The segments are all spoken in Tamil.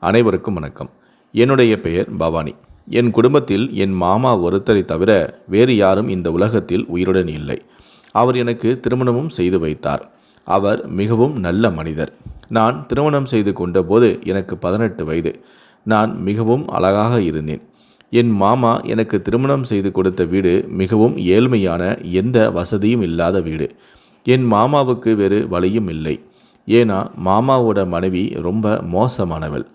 அனைவருக்கும் வணக்கம். என்னுடைய பெயர் பவானி. என் குடும்பத்தில் என் மாமா ஒருத்தரை தவிர வேறு யாரும் இந்த உலகத்தில் உயிருடன் இல்லை. அவர் எனக்கு திருமணமும் செய்து வைத்தார். அவர் மிகவும் நல்ல மனிதர். நான் திருமணம் செய்து கொண்டபோது எனக்கு பதினெட்டு வயது. நான் மிகவும் அழகாக இருந்தேன். என் மாமா எனக்கு திருமணம் செய்து கொடுத்த வீடு மிகவும் ஏழ்மையான எந்த வசதியும் இல்லாத வீடு. என் மாமாவுக்கு வேறு வழியும் இல்லை. ஏன்னா மாமாவோட மனைவி ரொம்ப மோசமானவள்.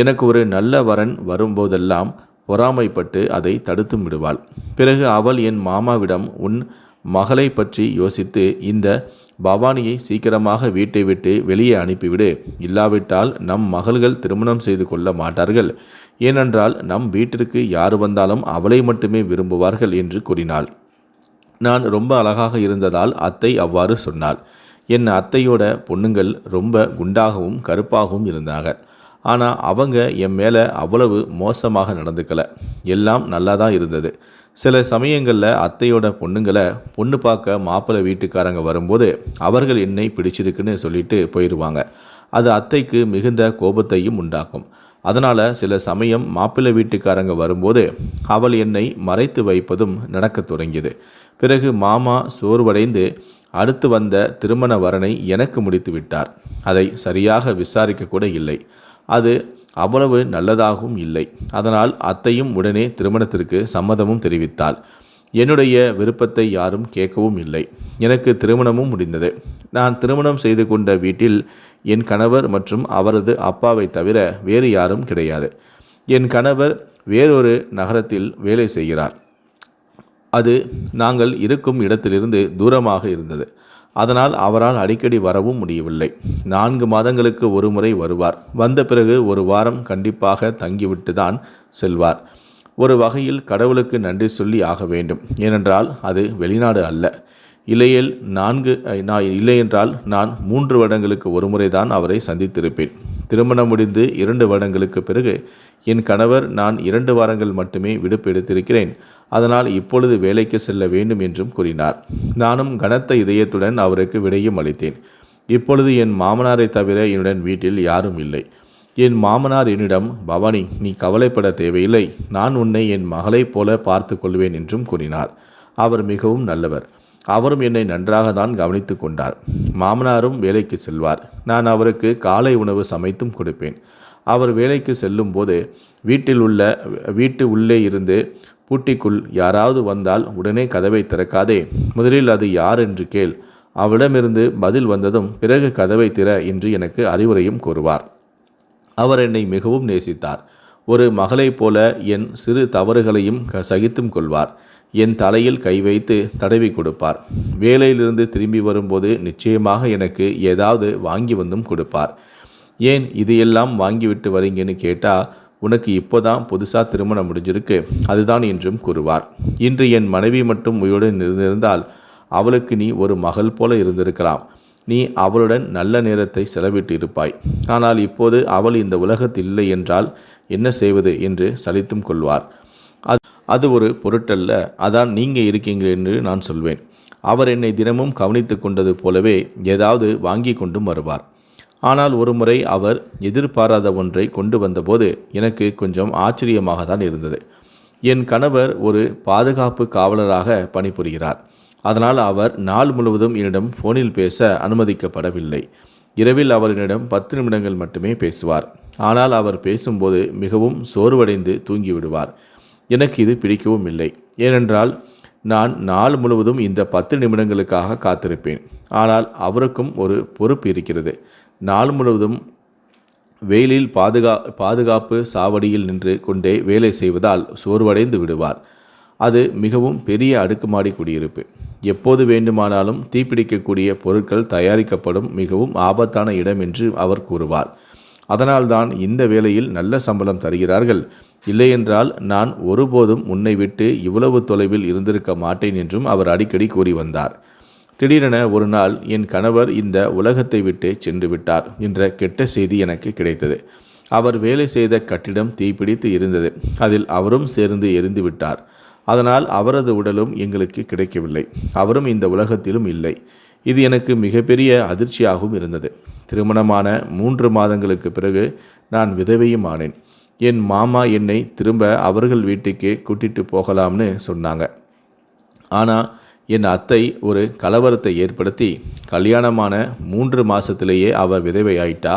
எனக்கு ஒரு நல்ல வரன் வரும்போதெல்லாம் பொறாமைப்பட்டு அதை தடுத்து விடுவாள். பிறகு அவள் என் மாமாவிடம் உன் மகளை பற்றி யோசித்து இந்த பவானியை சீக்கிரமாக வீட்டை விட்டு வெளியே அனுப்பிவிடு. இல்லாவிட்டால் நம் மகள்கள் திருமணம் செய்து கொள்ள மாட்டார்கள். ஏனென்றால் நம் வீட்டிற்கு யார் வந்தாலும் அவளை மட்டுமே விரும்புவார்கள் என்று கூறினாள். நான் ரொம்ப அழகாக இருந்ததால் அத்தை அவ்வாறு சொன்னாள். என் அத்தையோட பொண்ணுங்கள் ரொம்ப குண்டாகவும் கருப்பாகவும் இருந்தாங்க. ஆனால் அவங்க என் மேலே அவ்வளவு மோசமாக நடந்துக்கல. எல்லாம் நல்லா தான் இருந்தது. சில சமயங்களில் அத்தையோட பொண்ணுங்களை பொண்ணு பார்க்க மாப்பிள்ளை வீட்டுக்காரங்க வரும்போது அவர்கள் என்னை பிடிச்சிருக்குன்னு சொல்லிட்டு போயிடுவாங்க அது அத்தைக்கு மிகுந்த கோபத்தையும் உண்டாக்கும். அதனால் சில சமயம் மாப்பிள்ளை வீட்டுக்காரங்க வரும்போது அவள் என்னை மறைத்து வைப்பதும் நடக்கத் தொடங்கியது. பிறகு மாமா சோர்வடைந்து அடுத்து வந்த திருமண வரனை எனக்கு முடித்து விட்டார். அதை சரியாக விசாரிக்க கூட இல்லை. அது அவ்வளவு நல்லதாகவும் இல்லை. அதனால் அத்தையும் உடனே திருமணத்திற்கு சம்மதமும் தெரிவித்தாள். என்னுடைய விருப்பத்தை யாரும் கேட்கவும் இல்லை. எனக்கு திருமணமும் முடிந்தது. நான் திருமணம் செய்து கொண்ட வீட்டில் என் கணவர் மற்றும் அவரது அப்பாவை தவிர வேறு யாரும் கிடையாது. என் கணவர் வேறொரு நகரத்தில் வேலை செய்கிறார். அது நாங்கள் இருக்கும் இடத்திலிருந்து தூரமாக இருந்தது. அதனால் அவரால் அடிக்கடி வரவும் முடியவில்லை. நான்கு மாதங்களுக்கு ஒரு முறை வருவார். வந்த பிறகு ஒரு வாரம் கண்டிப்பாக தங்கிவிட்டு தான் செல்வார். ஒரு வகையில் கடவுளுக்கு நன்றி சொல்லி ஆக வேண்டும். ஏனென்றால் அது வெளிநாடு அல்ல. இல்லையேல் நான்கு நான் இல்லையென்றால் நான் மூன்று வருடங்களுக்கு ஒரு முறை தான் அவரை சந்தித்திருப்பேன். திருமணம் முடிந்து இரண்டு வருடங்களுக்கு பிறகு என் கணவர் நான் இரண்டு வாரங்கள் மட்டுமே விடுப்பு எடுத்திருக்கிறேன். அதனால் இப்பொழுது வேலைக்கு செல்ல வேண்டும் என்றும் கூறினார். நானும் கனத்த இதயத்துடன் அவருக்கு விடையும் அளித்தேன். இப்பொழுது என் மாமனாரை தவிர என்னுடன் வீட்டில் யாரும் இல்லை. என் மாமனார் என்னிடம் பவானி நீ கவலைப்பட தேவையில்லை. நான் உன்னை என் மகளைப் போல பார்த்து கொள்வேன் என்றும் கூறினார். அவர் மிகவும் நல்லவர். அவரும் என்னை நன்றாக தான் கவனித்து கொண்டார். மாமனாரும் வேலைக்கு செல்வார். நான் அவருக்கு காலை உணவு சமைத்தும் கொடுப்பேன். அவர் வேலைக்கு செல்லும்போது வீட்டில் உள்ள வீட்டு உள்ளே இருந்து பூட்டிக்குள் யாராவது வந்தால் உடனே கதவை திறக்காதே. முதலில் அது யார் என்று கேள். அவளிடமிருந்து பதில் வந்ததும் பிறகு கதவை திற என்று எனக்கு அறிவுரையும் கூறுவார். அவர் என்னை மிகவும் நேசித்தார். ஒரு மகளைப் போல என் சிறு தவறுகளையும் க சகித்தும் கொள்வார். என் தலையில் கை வைத்து தடவி கொடுப்பார். வேலையிலிருந்து திரும்பி வரும்போது நிச்சயமாக எனக்கு ஏதாவது வாங்கி வந்தும் கொடுப்பார். ஏன் இது எல்லாம் வாங்கிவிட்டு வரீங்கன்னு கேட்டால் உனக்கு இப்போதான் புதுசாக திருமணம் முடிஞ்சிருக்கு. அதுதான் என்றும் கூறுவார். இன்று என் மனைவி மட்டும் உயிருடன் இருந்திருந்தால் அவளுக்கு நீ ஒரு மகள் போல இருந்திருக்கலாம். நீ அவளுடன் நல்ல நேரத்தை செலவிட்டு இருப்பாய் ஆனால் இப்போது அவள் இந்த உலகத்தில் இல்லை என்றால் என்ன செய்வது என்று சலித்தும் கொள்வார். அது அது ஒரு பொருட்டல்ல. அதான் நீங்கள் இருக்கீங்க என்று நான் சொல்வேன். அவர் என்னை தினமும் கவனித்து கொண்டது போலவே ஏதாவது வாங்கி கொண்டும் வருவார். ஆனால் ஒருமுறை அவர் எதிர்பாராத ஒன்றை கொண்டு வந்தபோது எனக்கு கொஞ்சம் ஆச்சரியமாக தான் இருந்தது. என் கணவர் ஒரு பாதுகாப்பு காவலராக பணிபுரிகிறார். அதனால் அவர் நாள் முழுவதும் என்னிடம் ஃபோனில் பேச அனுமதிக்கப்படவில்லை. இரவில் அவர் என்னிடம் பத்து நிமிடங்கள் மட்டுமே பேசுவார். ஆனால் அவர் பேசும்போது மிகவும் சோர்வடைந்து தூங்கிவிடுவார். எனக்கு இது பிடிக்கவும் இல்லை. ஏனென்றால் நான் நாள் முழுவதும் இந்த பத்து நிமிடங்களுக்காக காத்திருப்பேன். ஆனால் அவருக்கும் ஒரு பொறுப்பு இருக்கிறது. நாள் முழுவதும் வெயிலில் பாதுகா பாதுகாப்பு சாவடியில் நின்று கொண்டே வேலை செய்வதால் சோர்வடைந்து விடுவார். அது மிகவும் பெரிய அடுக்குமாடி குடியிருப்பு. எப்போது வேண்டுமானாலும் தீப்பிடிக்கக்கூடிய பொருட்கள் தயாரிக்கப்படும் மிகவும் ஆபத்தான இடம் என்று அவர் கூறுவார். அதனால்தான் இந்த வேளையில் நல்ல சம்பளம் தருகிறார்கள். இல்லையென்றால் நான் ஒருபோதும் உன்னை விட்டு இவ்வளவு தொலைவில் இருந்திருக்க மாட்டேன் என்றும் அவர் அடிக்கடி கூறி வந்தார். திடீரென ஒரு நாள் என் கணவர் இந்த உலகத்தை விட்டு சென்று விட்டார் என்ற கெட்ட செய்தி எனக்கு கிடைத்தது. அவர் வேலை செய்த கட்டிடம் தீப்பிடித்து இருந்தது. அதில் அவரும் சேர்ந்து எரிந்து விட்டார். அதனால் அவரது உடலும் எங்களுக்கு கிடைக்கவில்லை. அவரும் இந்த உலகத்திலும் இல்லை. இது எனக்கு மிகப்பெரிய அதிர்ச்சியாகவும் இருந்தது. திருமணமான மூன்று மாதங்களுக்கு பிறகு நான் விதவையும் ஆனேன். என் மாமா என்னை திரும்ப அவர்கள் வீட்டுக்கே கூட்டிட்டு போகலாம்னு சொன்னாங்க. ஆனால் என் அத்தை ஒரு கலவரத்தை ஏற்படுத்தி கல்யாணமான மூன்று மாதத்திலேயே அவள் விதவை ஆயிட்டா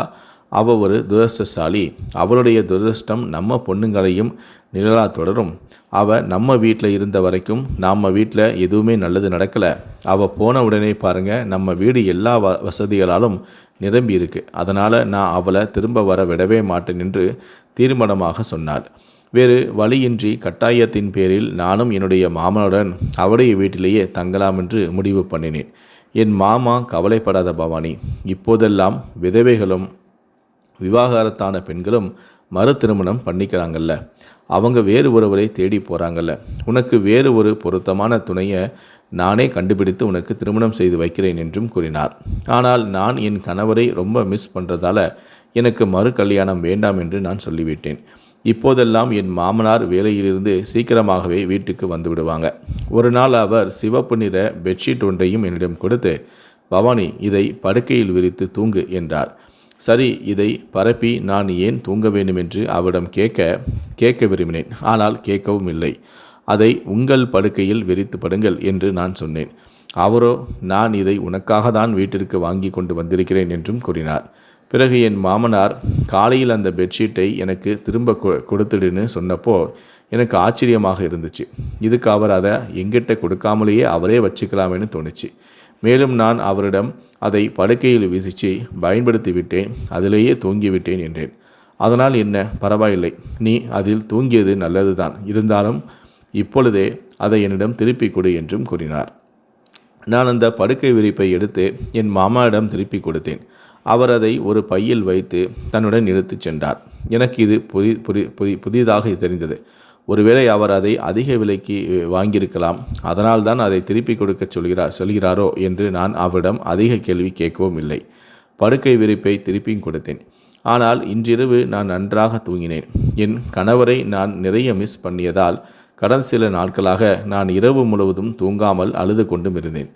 அவள் ஒரு துரதிருஷ்டசாலி. அவளுடைய துரதிருஷ்டம் நம்ம பொண்ணுங்களையும் நிழலா தொடரும். அவள் நம்ம வீட்டில் இருந்த வரைக்கும் நம்ம வீட்டில் எதுவுமே நல்லது நடக்கலை. அவள் போன உடனே பாருங்கள் நம்ம வீடு எல்லா வ வசதிகளாலும் நிரம்பி இருக்கு அதனால் நான் அவளை திரும்ப வர விடவே மாட்டேன் என்று தீர்மானமாக சொன்னாள். வேறு வழியின்றி கட்டாயத்தின் பேரில் நானும் என்னுடைய மாமனுடன் அவருடைய வீட்டிலேயே தங்கலாம் என்று முடிவு பண்ணினேன். என் மாமா கவலைப்படாத பவானி இப்போதெல்லாம் விதவைகளும் விவாகரத்தான பெண்களும் மறு திருமணம் பண்ணிக்கிறாங்கல்ல. அவங்க வேறு ஒருவரை தேடி போகிறாங்கல்ல உனக்கு வேறு ஒரு பொருத்தமான துணையை நானே கண்டுபிடித்து உனக்கு திருமணம் செய்து வைக்கிறேன் என்றும் கூறினார். ஆனால் நான் என் கணவரை ரொம்ப மிஸ் பண்ணுறதால எனக்கு மறு கல்யாணம் வேண்டாம் என்று நான் சொல்லிவிட்டேன். இப்போதெல்லாம் என் மாமனார் வேலையிலிருந்து சீக்கிரமாகவே வீட்டுக்கு வந்து விடுவாங்க. ஒரு நாள் அவர் சிவப்பு நிற பெட்ஷீட் ஒன்றையும் என்னிடம் கொடுத்து பவானி இதை படுக்கையில் விரித்து தூங்கு என்றார். சரி இதை பரப்பி நான் ஏன் தூங்க வேண்டும் என்று அவரிடம் கேட்க கேட்க விரும்பினேன். ஆனால் கேட்கவும் இல்லை. அதை உங்கள் படுக்கையில் விரித்து படுங்கள் என்று நான் சொன்னேன். அவரோ நான் இதை உனக்காக தான் வீட்டிற்கு வாங்கி கொண்டு வந்திருக்கிறேன் என்றும் கூறினார். பிறகு என் மாமனார் காலையில் அந்த பெட்ஷீட்டை எனக்கு திரும்ப கொ- கொடுத்துடுன்னு சொன்னப்போ எனக்கு ஆச்சரியமாக இருந்துச்சு. இதுக்கு அவர் அதை எங்கிட்ட கொடுக்காமலேயே அவரே வச்சுக்கலாமேன்னு தோணுச்சு. மேலும் நான் அவரிடம் அதை படுக்கையில் வீசிச்சு பயன்படுத்தி விட்டேன் அதிலேயே தூங்கிவிட்டேன் என்றேன். அதனால் என்ன பரவாயில்லை. நீ அதில் தூங்கியது நல்லதுதான். இருந்தாலும் இப்பொழுதே அதை என்னிடம் திருப்பி கொடு என்றும் கூறினார். நான் அந்த படுக்கை விரிப்பை எடுத்து என் மாமாவிடம் திருப்பி கொடுத்தேன். அவர் அதை ஒரு பையில் வைத்து தன்னுடன் இழுத்துச் சென்றார். எனக்கு இது புதி புதி புதி புதிதாக தெரிந்தது. ஒருவேளை அவர் அதை அதிக விலைக்கு வாங்கியிருக்கலாம். அதனால்தான் அதை திருப்பி கொடுக்க சொல்கிறார் சொல்கிறாரோ என்று நான் அவரிடம் அதிக கேள்வி கேட்கவும் இல்லை. படுக்கை விரிப்பை திருப்பியும் கொடுத்தேன். ஆனால் இன்றிரவு நான் நன்றாக தூங்கினேன். என் கணவரை நான் நிறைய மிஸ் பண்ணியதால் கடந்த சில நாட்களாக நான் இரவு முழுவதும் தூங்காமல் அழுது கொண்டும் இருந்தேன்.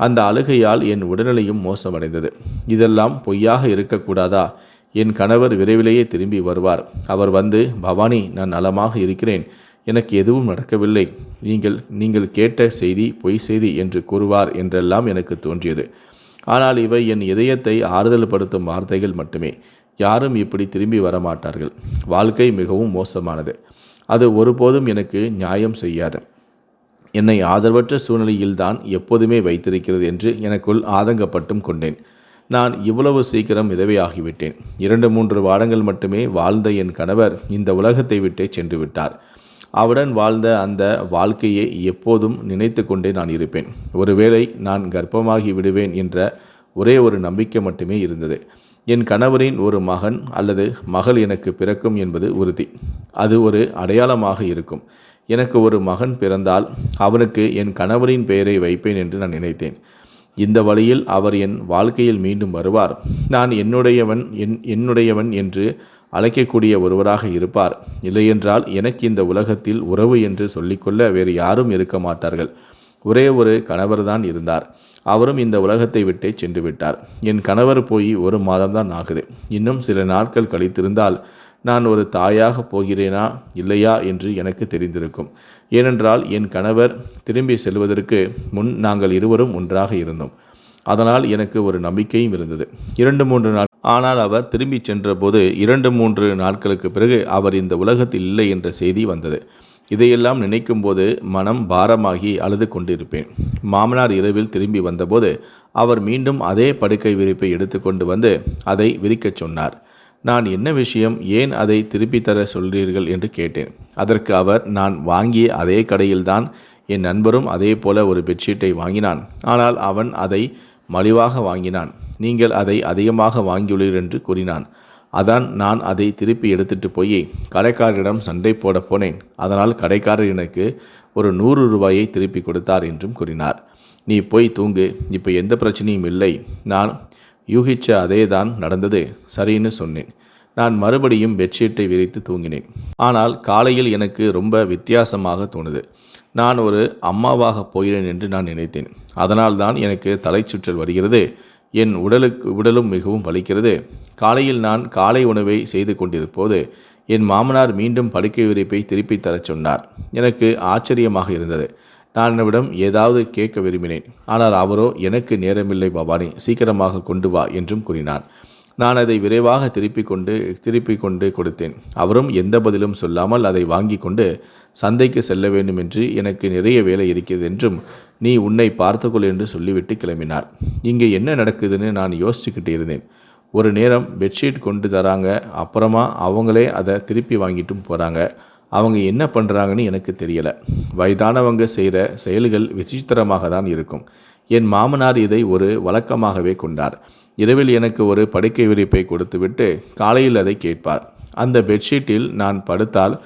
அந்த அழுகையால் என் உடல்நிலையும் மோசமடைந்தது. இதெல்லாம் பொய்யாக இருக்கக்கூடாதா? என் கணவர் விரைவிலேயே திரும்பி வருவார். அவர் வந்து பவானி நான் நலமாக இருக்கிறேன். எனக்கு எதுவும் நடக்கவில்லை. நீங்கள் நீங்கள் கேட்ட செய்தி பொய் செய்தி என்று கூறுவார் என்றெல்லாம் எனக்கு தோன்றியது. ஆனால் இவை என் இதயத்தை ஆறுதல் படுத்தும் வார்த்தைகள் மட்டுமே. யாரும் இப்படி திரும்பி வரமாட்டார்கள். வாழ்க்கை மிகவும் மோசமானது. அது ஒருபோதும் எனக்கு நியாயம் செய்யாது. என்னை ஆதரவற்ற சூழ்நிலையில்தான் எப்போதுமே வைத்திருக்கிறது என்று எனக்குள் ஆதங்கப்பட்டும் கொண்டேன். நான் இவ்வளவு சீக்கிரம் விதவையாகிவிட்டேன். இரண்டு மூன்று வாரங்கள் மட்டுமே வாழ்ந்த என் கணவர் இந்த உலகத்தை விட்டே சென்று விட்டார் அவருடன் வாழ்ந்த அந்த வாழ்க்கையை எப்போதும் நினைத்து கொண்டே நான் இருப்பேன். ஒருவேளை நான் கர்ப்பமாகி விடுவேன் என்ற ஒரே ஒரு நம்பிக்கை மட்டுமே இருந்தது. என் கணவரின் ஒரு மகன் அல்லது மகள் எனக்கு பிறக்கும் என்பது உறுதி. அது ஒரு அடையாளமாக இருக்கும். எனக்கு ஒரு மகன் பிறந்தால் அவனுக்கு என் கணவரின் பெயரை வைப்பேன் என்று நான் நினைத்தேன். இந்த வழியில் அவர் என் வாழ்க்கையில் மீண்டும் வருவார். நான் என்னுடையவன் என் என்னுடையவன் என்று அழைக்கக்கூடிய ஒருவராக இருப்பார். இல்லையென்றால் எனக்கு இந்த உலகத்தில் உறவு என்று சொல்லிக்கொள்ள வேறு யாரும் இருக்க மாட்டார்கள். ஒரே ஒரு கணவர்தான் இருந்தார். அவரும் இந்த உலகத்தை விட்டே சென்று விட்டார். என் கணவர் போய் ஒரு மாதம்தான் ஆகுது. இன்னும் சில நாட்கள் கழித்திருந்தால் நான் ஒரு தாயாக போகிறேனா இல்லையா என்று எனக்கு தெரிந்திருக்கும். ஏனென்றால் என் கணவர் திரும்பி செல்வதற்கு முன் நாங்கள் இருவரும் ஒன்றாக இருந்தோம். அதனால் எனக்கு ஒரு நம்பிக்கையும் இருந்தது. இரண்டு மூன்று நாள் ஆனால் அவர் திரும்பி சென்றபோது இரண்டு மூன்று நாட்களுக்கு பிறகு அவர் இந்த உலகத்தில் இல்லை என்ற செய்தி வந்தது. இதையெல்லாம் நினைக்கும்போது மனம் பாரமாகி அழுது கொண்டிருப்பேன். மாமனார் இரவில் திரும்பி வந்தபோது அவர் மீண்டும் அதே படுக்கை விரிப்பை எடுத்துக்கொண்டு வந்து அதை விரிக்கச் சொன்னார். நான் என்ன விஷயம் ஏன் அதை திருப்பி தர சொல்கிறீர்கள் என்று கேட்டேன். அதற்கு அவர் நான் வாங்கிய அதே கடையில்தான் என் நண்பரும் அதே போல ஒரு பெட்ஷீட்டை வாங்கினான். ஆனால் அவன் அதை மலிவாக வாங்கினான். நீங்கள் அதை அதிகமாக வாங்கியுள்ளீர் என்று கூறினான். அதான் நான் அதை திருப்பி எடுத்துட்டு போய் கடைக்காரரிடம் சண்டை போட போனேன். அதனால் கடைக்காரர் எனக்கு ஒரு நூறு ரூபாயை திருப்பி கொடுத்தார் என்றும் கூறினார். நீ போய் தூங்கு. இப்போ எந்த பிரச்சனையும் இல்லை. நான் யூகிச்ச அதே தான் நடந்தது. சரின்னு சொன்னேன். நான் மறுபடியும் பெட்ஷீட்டை விரித்து தூங்கினேன். ஆனால் காலையில் எனக்கு ரொம்ப வித்தியாசமாக தோணுது. நான் ஒரு அம்மாவாக போகிறேன் என்று நான் நினைத்தேன். அதனால்தான் எனக்கு தலைச்சுற்றல் வருகிறது. என் உடலுக்கு உடலும் மிகவும் வலிக்கிறது. காலையில் நான் காலை உணவை செய்து கொண்டிருப்போது என் மாமனார் மீண்டும் படுக்கை விரிப்பை திருப்பித் தரச் சொன்னார். எனக்கு ஆச்சரியமாக இருந்தது. நான் என்னிடம் ஏதாவது கேட்க விரும்பினேன். ஆனால் அவரோ எனக்கு நேரமில்லை பவானி சீக்கிரமாக கொண்டு வா என்றும் கூறினார். நான் அதை விரைவாக திருப்பி கொண்டு திருப்பி கொண்டு கொடுத்தேன். அவரும் எந்த பதிலும் சொல்லாமல் அதை வாங்கி கொண்டு சந்தைக்கு செல்ல வேண்டும் என்று எனக்கு நிறைய வேலை இருக்கிறது என்றும் நீ உன்னை பார்த்துக்கொள் என்று சொல்லிவிட்டு கிளம்பினார். இங்கே என்ன நடக்குதுன்னு நான் யோசிச்சுக்கிட்டு இருந்தேன். ஒரு நேரம் பெட்ஷீட் கொண்டு தராங்க அப்புறமா அவங்களே அதை திருப்பி வாங்கிட்டும் போகிறாங்க அவங்க என்ன பண்ணுறாங்கன்னு எனக்கு தெரியலை. வயதானவங்க செய்கிற செயல்கள் விசித்திரமாக தான் இருக்கும். என் மாமனார் இதை ஒரு வழக்கமாகவே கொண்டார். இரவில் எனக்கு ஒரு படுக்கை விரிப்பை கொடுத்துவிட்டு காலையில் அதை கேட்பார். அந்த பெட்ஷீட்டில் நான் படுத்தால்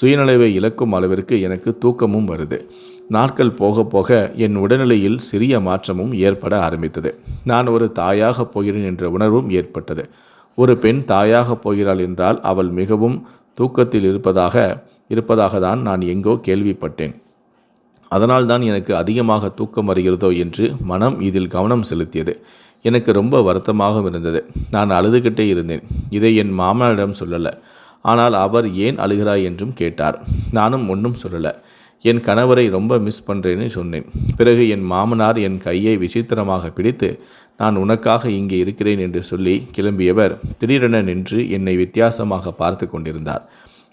சுயநலவை இழக்கும் அளவிற்கு எனக்கு தூக்கமும் வருது. நாட்கள் போக போக என் உடல்நிலையில் சிறிய மாற்றமும் ஏற்பட ஆரம்பித்தது. நான் ஒரு தாயாக போகிறேன் என்ற உணர்வும் ஏற்பட்டது. ஒரு பெண் தாயாக போகிறாள் என்றால் அவள் மிகவும் தூக்கத்தில் இருப்பதாக இருப்பதாக தான் நான் எங்கோ கேள்விப்பட்டேன். அதனால்தான் எனக்கு அதிகமாக தூக்கம் வருகிறதோ என்று மனம் இதில் கவனம் செலுத்தியது. எனக்கு ரொம்ப வருத்தமாகவும் இருந்தது. நான் அழுதுகிட்டே இருந்தேன். இதை என் மாமனாரிடம் சொல்லலை. ஆனால் அவர் ஏன் அழுகிறாய் என்றும் கேட்டார். நானும் ஒன்றும் சொல்லலை. என் கணவரை ரொம்ப மிஸ் பண்ணுறேன்னு சொன்னேன். பிறகு என் மாமனார் என் கையை விசித்திரமாக பிடித்து நான் உனக்காக இங்கே இருக்கிறேன் என்று சொல்லி கிளம்பியவர் திடீரென நின்று என்னை வித்தியாசமாக பார்த்து கொண்டிருந்தார்.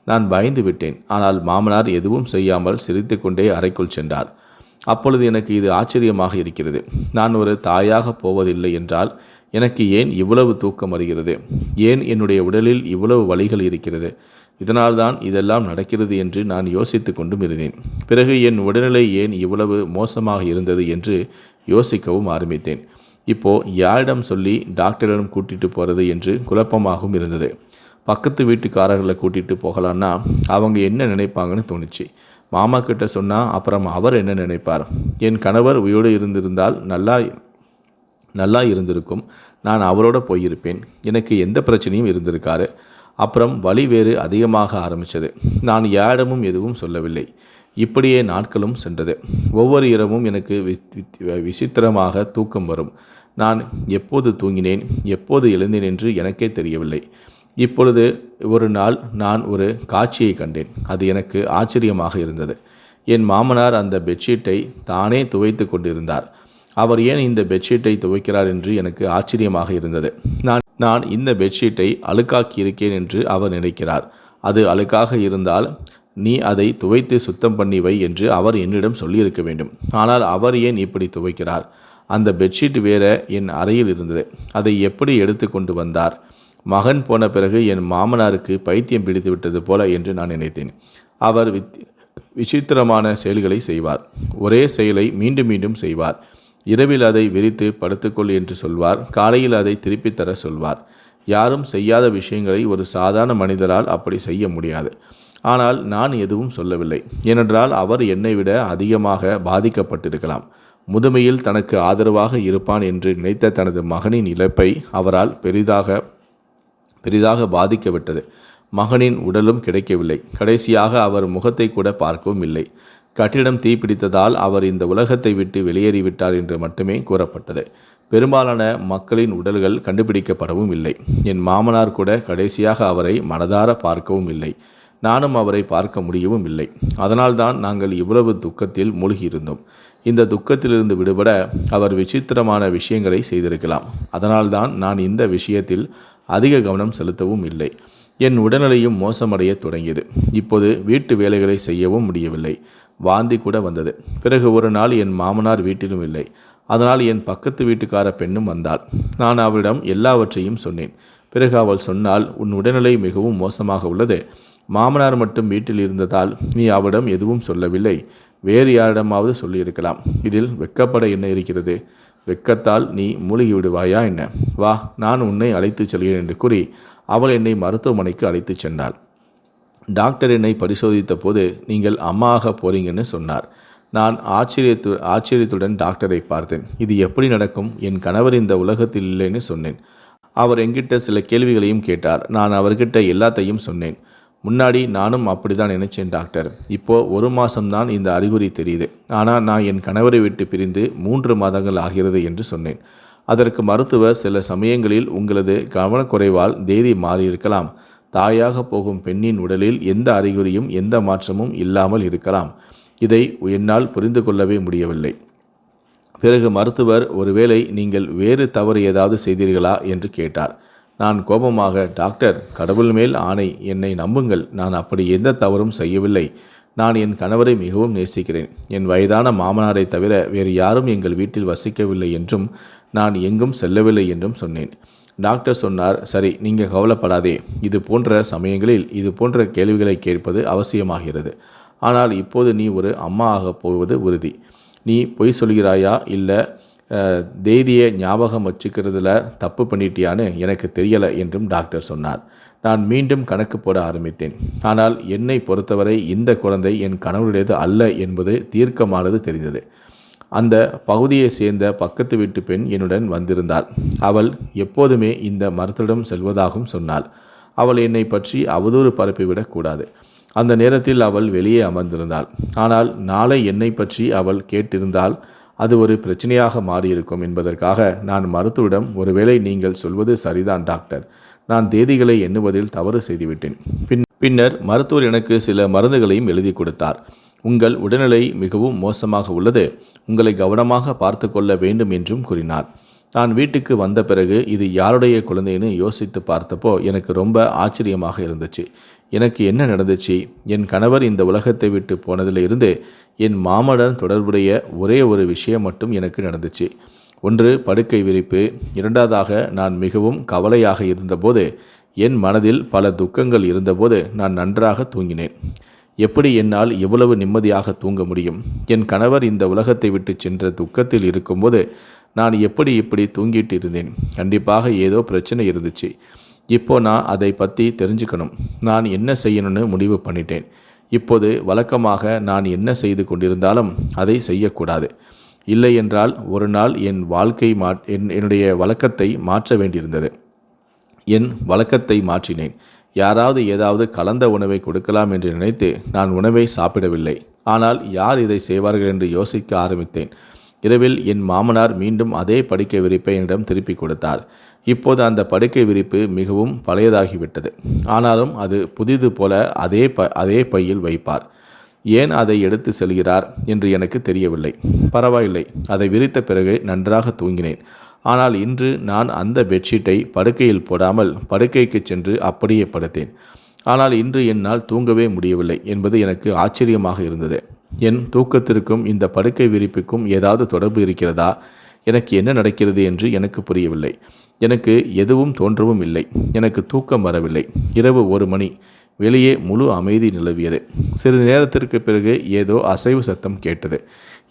நான் பயந்து விட்டேன். ஆனால் மாமனார் எதுவும் செய்யாமல் சிரித்துக்கொண்டே அறைக்குள் சென்றார். அப்பொழுது எனக்கு இது ஆச்சரியமாக இருக்கிறது. நான் ஒரு தாயாக போவதில்லை என்றால் எனக்கு ஏன் இவ்வளவு தூக்கம் வருகிறது? ஏன் என்னுடைய உடலில் இவ்வளவு வலிகள் இருக்கிறது? இதனால்தான் இதெல்லாம் நடக்கிறது என்று நான் யோசித்து கொண்டும் இருந்தேன். பிறகு என் உடல்நிலை ஏன் இவ்வளவு மோசமாக இருந்தது என்று யோசிக்கவும் ஆரம்பித்தேன். இப்போ யாரிடம் சொல்லி டாக்டரிடம் கூட்டிட்டு போகிறது என்று குழப்பமாகவும் இருந்தது. பக்கத்து வீட்டுக்காரர்களை கூட்டிகிட்டு போகலான்னா அவங்க என்ன நினைப்பாங்கன்னு தோணுச்சு. மாமா கிட்ட சொன்னால் அப்புறம் அவர் என்ன நினைப்பார்? என் கணவர் உயிரோடு இருந்திருந்தால் நல்லா நல்லா இருந்திருக்கும். நான் அவரோட போயிருப்பேன். எனக்கு எந்த பிரச்சனையும் இருந்திருக்காரு அப்புறம் வழி வேறு அதிகமாக ஆரம்பித்தது நான் யாரிடமும் எதுவும் சொல்லவில்லை. இப்படியே நாட்களும் சென்றது. ஒவ்வொரு இரவும் எனக்கு விசித்திரமாக தூக்கம் வரும். நான் எப்போது தூங்கினேன்? எப்போது எழுந்தேன் என்று எனக்கே தெரியவில்லை. இப்பொழுது ஒரு நாள் நான் ஒரு காட்சியை கண்டேன். அது எனக்கு ஆச்சரியமாக இருந்தது. என் மாமனார் அந்த பெட்ஷீட்டை தானே துவைத்து கொண்டிருந்தார். அவர் ஏன் இந்த பெட்ஷீட்டை துவைக்கிறார் என்று எனக்கு ஆச்சரியமாக இருந்தது. நான் நான் இந்த பெட்ஷீட்டை அழுக்காக்கி இருக்கேன் என்று அவர் நினைக்கிறார். அது அழுக்காக இருந்தால் நீ அதை துவைத்து சுத்தம் பண்ணி வை என்று அவர் என்னிடம் சொல்லியிருக்க வேண்டும். ஆனால் அவர் ஏன் இப்படி துவைக்கிறார்? அந்த பெட்ஷீட் வேற என் அறையில் இருந்தது. அதை எப்படி எடுத்து கொண்டு வந்தார்? மகன் போன பிறகு என் மாமனாருக்கு பைத்தியம் பிடித்து விட்டது போல என்று நான் நினைத்தேன். அவர் வித் விசித்திரமான செயல்களை செய்வார். ஒரே செயலை மீண்டும் மீண்டும் செய்வார். இரவில் அதை விரித்து படுத்துக்கொள் என்று சொல்வார். காலையில் அதை திருப்பித் தர சொல்வார். யாரும் செய்யாத விஷயங்களை ஒரு சாதாரண மனிதரால் அப்படி செய்ய முடியாது. ஆனால் நான் எதுவும் சொல்லவில்லை. ஏனென்றால் அவர் என்னை விட அதிகமாக பாதிக்கப்பட்டிருக்கலாம். முதுமையில் தனக்கு ஆதரவாக இருப்பான் என்று நினைத்த தனது மகனின் இழப்பை அவரால் பெரிதாக பெரிதாக பாதிக்கவிட்டது. மகனின் உடலும் கிடைக்கவில்லை. கடைசியாக அவர் முகத்தை கூட பார்க்கவும் இல்லை. கட்டிடம் தீப்பிடித்ததால் அவர் இந்த உலகத்தை விட்டு வெளியேறிவிட்டார் என்று மட்டுமே கூறப்பட்டது. பெரும்பாலான மக்களின் உடல்கள் கண்டுபிடிக்கப்படவும் இல்லை. என் மாமனார் கூட கடைசியாக அவரை மனதார பார்க்கவும் இல்லை. நானும் அவரை பார்க்க முடியவும் இல்லை. அதனால்தான் நாங்கள் இவ்வளவு துக்கத்தில் மூழ்கியிருந்தோம். இந்த துக்கத்திலிருந்து விடுபட அவர் விசித்திரமான விஷயங்களை செய்திருக்கலாம். அதனால்தான் நான் இந்த விஷயத்தில் அதிக கவனம் செலுத்தவும் இல்லை. என் உடல்நிலையும் மோசமடைய தொடங்கியது. இப்போது வீட்டு வேலைகளை செய்யவும் முடியவில்லை. வாந்தி கூட வந்தது. பிறகு ஒரு நாள் என் மாமனார் வீட்டிலும் இல்லை. அதனால் என் பக்கத்து வீட்டுக்கார பெண்ணும் வந்தாள். நான் அவளிடம் எல்லாவற்றையும் சொன்னேன். பிறகு அவள் சொன்னால் உன் உடல்நிலை மிகவும் மோசமாக உள்ளது. மாமனார் மட்டும் வீட்டில் இருந்ததால் நீ அவளிடம் எதுவும் சொல்லவில்லை. வேறு யாரிடமாவது சொல்லியிருக்கலாம். இதில் வெக்கப்பட என்ன இருக்கிறது? வெக்கத்தால் நீ மூழ்கி விடுவாயா என்ன? வா நான் உன்னை அழைத்துச் செல்கிறேன் என்று கூறி அவள் என்னை மருத்துவமனைக்கு அழைத்துச் சென்றாள். டாக்டர் என்னை பரிசோதித்த போது நீங்கள் அம்மாவாக போறீங்கன்னு சொன்னார். நான் ஆச்சரியத்து ஆச்சரியத்துடன் டாக்டரை பார்த்தேன். இது எப்படி நடக்கும்? என் கணவர் இந்த உலகத்தில் இல்லைன்னு சொன்னேன். அவர் என்கிட்ட சில கேள்விகளையும் கேட்டார். நான் அவர்கிட்ட எல்லாத்தையும் சொன்னேன். முன்னாடி நானும் அப்படி தான் நினைச்சேன் டாக்டர். இப்போது ஒரு மாதம்தான் இந்த அறிகுறி தெரியுது. ஆனால் நான் என் கணவரை விட்டு பிரிந்து மூன்று மாதங்கள் ஆகிறது என்று சொன்னேன். அதற்கு மருத்துவர் சில சமயங்களில் உங்களது கவனக்குறைவால் தேதி மாறியிருக்கலாம். தாயாக போகும் பெண்ணின் உடலில் எந்த அறிகுறியும் எந்த மாற்றமும் இல்லாமல் இருக்கலாம். இதை என்னால் புரிந்து கொள்ளவே முடியவில்லை. பிறகு மருத்துவர் ஒருவேளை நீங்கள் வேறு தவறு ஏதாவது செய்தீர்களா? என்று கேட்டார். நான் கோபமாக டாக்டர் கடவுள் மேல் ஆணை என்னை நம்புங்கள். நான் அப்படி எந்த தவறும் செய்யவில்லை. நான் என் கணவரை மிகவும் நேசிக்கிறேன். என் வயதான மாமனாரை தவிர வேறு யாரும் எங்கள் வீட்டில் வசிக்கவில்லை என்றும் நான் எங்கும் செல்லவில்லை என்றும் சொன்னேன். டாக்டர் சொன்னார் சரி நீங்கள் கவலைப்படாதே. இது போன்ற சமயங்களில் இது போன்ற கேள்விகளை கேட்பது அவசியமாகிறது. ஆனால் இப்போது நீ ஒரு அம்மா ஆகப் போவது உறுதி. நீ பொய் சொல்கிறாயா இல்லை தேதியை ஞாபகம் வச்சுக்கிறதுல தப்பு பண்ணிட்டியான்னு எனக்கு தெரியலை என்றும் டாக்டர் சொன்னார். நான் மீண்டும் கணக்கு போட ஆரம்பித்தேன். ஆனால் என்னை பொறுத்தவரை இந்த குழந்தை என் கணவருடையது அல்ல என்பது தீர்க்கமானது தெரிந்தது. அந்த பகுதியை சேர்ந்த பக்கத்து வீட்டு பெண் என்னுடன் வந்திருந்தாள். அவள் எப்போதுமே இந்த மரத்திடம் செல்வதாகவும் சொன்னாள். அவள் என்னை பற்றி அவதூறு பரப்பிவிடக்கூடாது அந்த நேரத்தில் அவள் வெளியே அமர்ந்திருந்தாள். ஆனால் நாளை என்னை பற்றி அவள் கேட்டிருந்தால் அது ஒரு பிரச்சனையாக மாறியிருக்கும் என்பதற்காக நான் மருத்துவிடம் ஒருவேளை நீங்கள் சொல்வது சரிதான் டாக்டர். நான் தேதிகளை எண்ணுவதில் தவறு செய்துவிட்டேன். பின் பின்னர் மருத்துவர் எனக்கு சில மருந்துகளையும் எழுதி கொடுத்தார். உங்கள் உடல்நிலை மிகவும் மோசமாக உள்ளது. உங்களை கவனமாக பார்த்து கொள்ள வேண்டும் என்றும் கூறினார். நான் வீட்டுக்கு வந்த பிறகு இது யாருடைய குழந்தைன்னு யோசித்து பார்த்தப்போ எனக்கு ரொம்ப ஆச்சரியமாக இருந்துச்சு. எனக்கு என்ன நடந்துச்சு? என் கணவர் இந்த உலகத்தை விட்டு போனதிலிருந்து என் மாமனுடன் தொடர்புடைய ஒரே ஒரு விஷயம் மட்டும் எனக்கு நடந்துச்சு. ஒன்று படுக்கை விரிப்பு. இரண்டாவதாக நான் மிகவும் கவலையாக இருந்தபோது என் மனதில் பல துக்கங்கள் இருந்தபோது நான் நன்றாக தூங்கினேன். எப்படி என்னால் எவ்வளவு நிம்மதியாக தூங்க முடியும்? என் கணவர் இந்த உலகத்தை விட்டு சென்ற துக்கத்தில் இருக்கும்போது நான் எப்படி இப்படி தூங்கிட்டு இருந்தேன்? கண்டிப்பாக ஏதோ பிரச்சனை இருந்துச்சு. இப்போ நான் அதை பற்றி தெரிஞ்சுக்கணும். நான் என்ன செய்யணும்னு முடிவு பண்ணிட்டேன். இப்போது வழக்கமாக நான் என்ன செய்து கொண்டிருந்தாலும் அதை செய்யக்கூடாது. இல்லை என்றால் ஒரு நாள் என் வாழ்க்கை மா என் என்னுடைய வழக்கத்தை மாற்ற வேண்டியிருந்தது. என் வழக்கத்தை மாற்றினேன். யாராவது ஏதாவது கலந்த உணவை கொடுக்கலாம் என்று நினைத்து நான் உணவை சாப்பிடவில்லை. ஆனால் யார் இதை செய்வார்கள் என்று யோசிக்க ஆரம்பித்தேன். இரவில் என் மாமனார் மீண்டும் அதே படிக்க விரிப்பை என்னிடம் திருப்பி கொடுத்தார். இப்போது அந்த படுக்கை விரிப்பு மிகவும் பழையதாகிவிட்டது. ஆனாலும் அது புதிது போல அதே ப அதே பையில் வைப்பார். ஏன் அதை எடுத்து செல்கிறார் என்று எனக்கு தெரியவில்லை. பரவாயில்லை அதை விரித்த பிறகு நன்றாக தூங்கினேன். ஆனால் இன்று நான் அந்த பெட்ஷீட்டை படுக்கையில் போடாமல் படுக்கைக்கு சென்று அப்படியே படுத்தேன். ஆனால் இன்று என்னால் தூங்கவே முடியவில்லை என்பது எனக்கு ஆச்சரியமாக இருந்தது. என் தூக்கத்திற்கும் இந்த படுக்கை விரிப்புக்கும் ஏதாவது தொடர்பு இருக்கிறதா? எனக்கு என்ன நடக்கிறது என்று எனக்கு புரியவில்லை. எனக்கு எதுவும் தோன்றவும் இல்லை. எனக்கு தூக்கம் வரவில்லை. இரவு ஒரு மணி. வெளியே முழு அமைதி நிலவியது. சிறிது நேரத்திற்கு பிறகு ஏதோ அசைவு சத்தம் கேட்டது.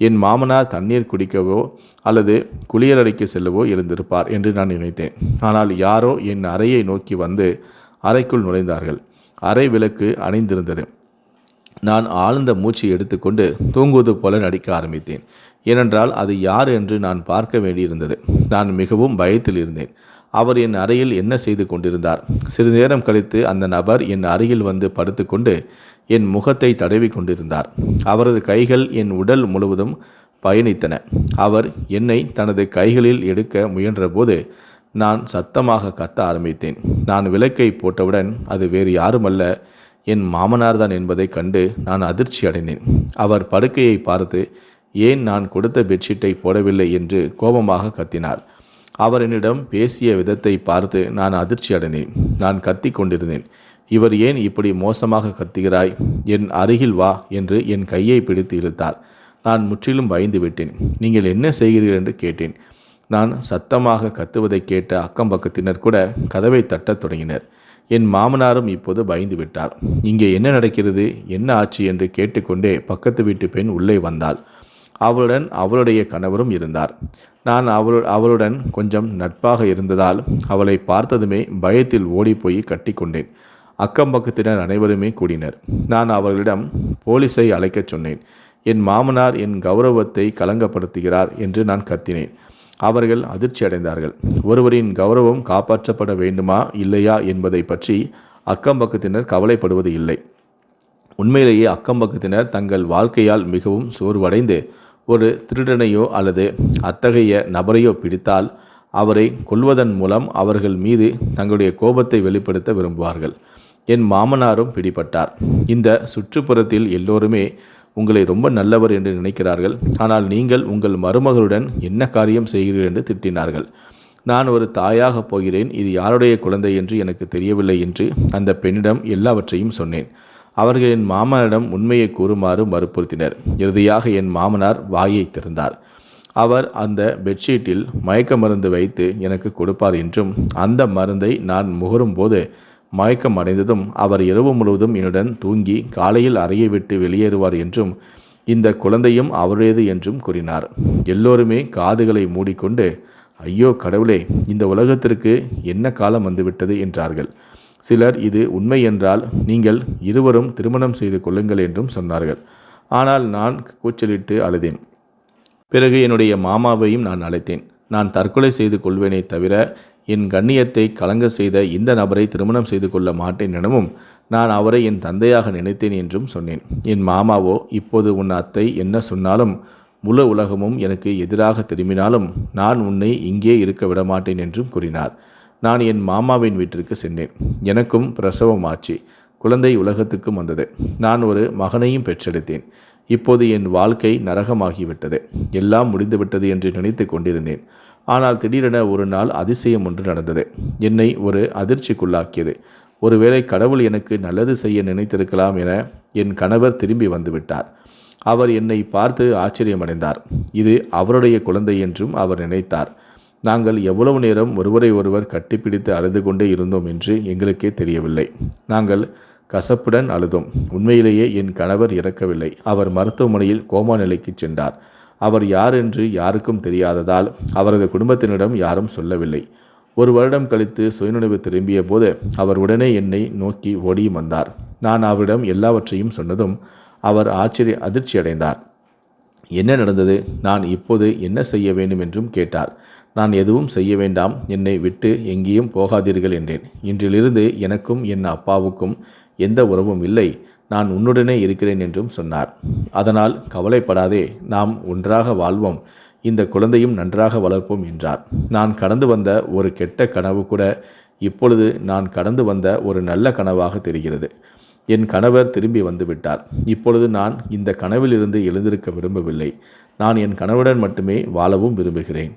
என் மாமனார் தண்ணீர் குடிக்கவோ அல்லது குளியலறைக்கு செல்லவோ இருந்திருப்பார் என்று நான் நினைத்தேன். ஆனால் யாரோ என் அறையை நோக்கி வந்து அறைக்குள் நுழைந்தார்கள். அறை விளக்கு அணைந்திருந்தது. நான் ஆழ்ந்த மூச்சு எடுத்துக்கொண்டு தூங்குவது போல நடிக்க ஆரம்பித்தேன். ஏனென்றால் அது யார் என்று நான் பார்க்க வேண்டியிருந்தது. நான் மிகவும் பயத்தில் இருந்தேன். அவர் என் அறையில் என்ன செய்து கொண்டிருந்தார்? சிறிது நேரம் கழித்து அந்த நபர் என் அருகில் வந்து படுத்துக்கொண்டு என் முகத்தை தடவி கொண்டிருந்தார். அவரது கைகள் என் உடல் முழுவதும் பயணித்தன. அவர் என்னை தனது கைகளில் எடுக்க முயன்றபோது நான் சத்தமாக கத்த ஆரம்பித்தேன். நான் விளக்கை போட்டவுடன் அது வேறு யாருமல்ல. என் மாமனார்தான் என்பதைக் என்பதை கண்டு நான் அதிர்ச்சி அடைந்தேன் அவர் படுக்கையை பார்த்து ஏன் நான் கொடுத்த பெட்ஷீட்டை போடவில்லை என்று கோபமாக கத்தினார். அவர் என்னிடம் பேசிய விதத்தை பார்த்து நான் அதிர்ச்சி அடைந்தேன். நான் கத்தி கொண்டிருந்தேன். இவர் ஏன் இப்படி மோசமாக கத்துகிறாய்? என் அருகில் வா என்று என் கையை பிடித்து இழுத்தார். நான் முற்றிலும் பயந்து விட்டேன். நீங்கள் என்ன செய்கிறீர்கள் என்று கேட்டேன். நான் சத்தமாக கத்துவதை கேட்ட அக்கம் பக்கத்தினர் கூட கதவை தட்டத் தொடங்கினர். என் மாமனாரும் இப்போது பயந்து விட்டார். இங்கே என்ன நடக்கிறது? என்ன ஆச்சு? என்று கேட்டுக்கொண்டே பக்கத்து வீட்டு பெண் உள்ளே வந்தாள். அவளுடன் அவளுடைய கணவரும் இருந்தார். நான் அவளு அவளுடன் கொஞ்சம் நட்பாக இருந்ததால் அவளை பார்த்ததுமே பயத்தில் ஓடிப்போய் கட்டிக்கொண்டேன் அக்கம் பக்கத்தினர் அனைவருமே கூடினர். நான் அவர்களிடம் போலீஸை அழைக்கச் சொன்னேன். என் மாமனார் என் கௌரவத்தை கலங்கப்படுத்துகிறார் என்று நான் கத்தினேன். அவர்கள் அதிர்ச்சி அடைந்தார்கள். ஒருவரின் கௌரவம் காப்பாற்றப்பட வேண்டுமா இல்லையா என்பதை பற்றி அக்கம்பக்கத்தினர் கவலைப்படுவது இல்லை. உண்மையிலேயே அக்கம்பக்கத்தினர் தங்கள் வாழ்க்கையால் மிகவும் சோர்வடைந்து ஒரு திருடனையோ அல்லது அத்தகைய நபரையோ பிடித்தால் அவரை கொல்வதன் மூலம் அவர்கள் மீது தங்களுடைய கோபத்தை வெளிப்படுத்த விரும்புவார்கள். என் மாமனாரும் பிடிபட்டார். இந்த சுற்றுப்புறத்தில் எல்லோருமே உங்களை ரொம்ப நல்லவர் என்று நினைக்கிறார்கள். ஆனால் நீங்கள் உங்கள் மருமகளுடன் என்ன காரியம் செய்கிறீர்கள் என்று திட்டினார்கள். நான் ஒரு தாயாக போகிறேன். இது யாருடைய குழந்தை என்று எனக்கு தெரியவில்லை என்று அந்த பெண்ணிடம் எல்லாவற்றையும் சொன்னேன். அவர்கள் என் மாமனாரிடம் உண்மையை கூறுமாறு வற்புறுத்தினர். இறுதியாக என் மாமனார் வாயை திறந்தார். அவர் அந்த பெட்ஷீட்டில் மயக்க மருந்து வைத்து எனக்கு கொடுப்பார் என்றும் அந்த மருந்தை நான் முகரும் போது மயக்கம் அடைந்ததும் அவர் இரவு முழுவதும் என்னுடன் தூங்கி காலையில் அறையை விட்டு வெளியேறுவார் என்றும் இந்த குழந்தையும் அவரேது என்றும் கூறினார். எல்லோருமே காதுகளை மூடிக்கொண்டு ஐயோ கடவுளே இந்த உலகத்திற்கு என்ன காலம் வந்துவிட்டது? என்றார்கள். சிலர் இது உண்மை என்றால் நீங்கள் இருவரும் திருமணம் செய்து கொள்ளுங்கள் என்றும் சொன்னார்கள். ஆனால் நான் கூச்சலிட்டு அழுதேன். பிறகு என்னுடைய மாமாவையும் நான் அழைத்தேன். நான் தற்கொலை செய்து கொள்வேனே தவிர என் கண்ணியத்தை கலங்க செய்த இந்த நபரை திருமணம் செய்து கொள்ள மாட்டேன் எனவும் நான் அவரை என் தந்தையாக நினைத்தேன் என்றும் சொன்னேன். என் மாமாவோ இப்போது உன் அத்தை என்ன சொன்னாலும் முழு உலகமும் எனக்கு எதிராக திரும்பினாலும் நான் உன்னை இங்கே இருக்க விடமாட்டேன் என்றும் கூறினார். நான் என் மாமாவின் வீட்டிற்கு சென்றேன். எனக்கும் பிரசவம் ஆச்சு. குழந்தை உலகத்துக்கும் வந்தது. நான் ஒரு மகனையும் பெற்றெடுத்தேன். இப்போது என் வாழ்க்கை நரகமாகிவிட்டது. எல்லாம் முடிந்துவிட்டது என்று நினைத்து கொண்டிருந்தேன். ஆனால் திடீரென ஒரு நாள் அதிசயம் ஒன்று நடந்தது. என்னை ஒரு அதிர்ச்சிக்குள்ளாக்கியது. ஒருவேளை கடவுள் எனக்கு நல்லது செய்ய நினைத்திருக்கலாம் என என் கணவர் திரும்பி வந்துவிட்டார். அவர் என்னை பார்த்து ஆச்சரியமடைந்தார். இது அவருடைய குழந்தை என்றும் அவர் நினைத்தார். நாங்கள் எவ்வளவு நேரம் ஒருவரை ஒருவர் கட்டிப்பிடித்து அழுது கொண்டே இருந்தோம் என்று எங்களுக்கே தெரியவில்லை. நாங்கள் கசப்புடன் அழுதோம். உண்மையிலேயே என் கணவர் இறக்கவில்லை. அவர் மருத்துவமனையில் கோமா நிலைக்கு சென்றார். அவர் யார் என்று யாருக்கும் தெரியாததால் அவரது குடும்பத்தினரிடம் யாரும் சொல்லவில்லை. ஒரு வருடம் கழித்து சுயநினைவு திரும்பிய போது அவர் உடனே என்னை நோக்கி ஓடியும் வந்தார். நான் அவரிடம் எல்லாவற்றையும் சொன்னதும் அவர் ஆச்சரிய அதிர்ச்சி அடைந்தார் என்ன நடந்தது? நான் இப்போது என்ன செய்ய வேண்டும்? என்றும் கேட்டார். நான் எதுவும் செய்ய வேண்டாம். என்னை விட்டு எங்கேயும் போகாதீர்கள் என்றேன். இன்றிலிருந்து எனக்கும் என் அப்பாவுக்கும் எந்த உறவும் இல்லை. நான் உன்னுடனே இருக்கிறேன் என்றும் சொன்னார். அதனால் கவலைப்படாதே. நாம் ஒன்றாக வாழ்வோம். இந்த குழந்தையும் நன்றாக வளர்ப்போம் என்றார். நான் கடந்து வந்த ஒரு கெட்ட கனவு கூட இப்பொழுது நான் கடந்து வந்த ஒரு நல்ல கனவாக தெரிகிறது. என் கணவர் திரும்பி வந்துவிட்டார் இப்பொழுது நான் இந்த கனவிலிருந்து எழுந்திருக்க விரும்பவில்லை. நான் என் கணவருடன் மட்டுமே வாழவும் விரும்புகிறேன்.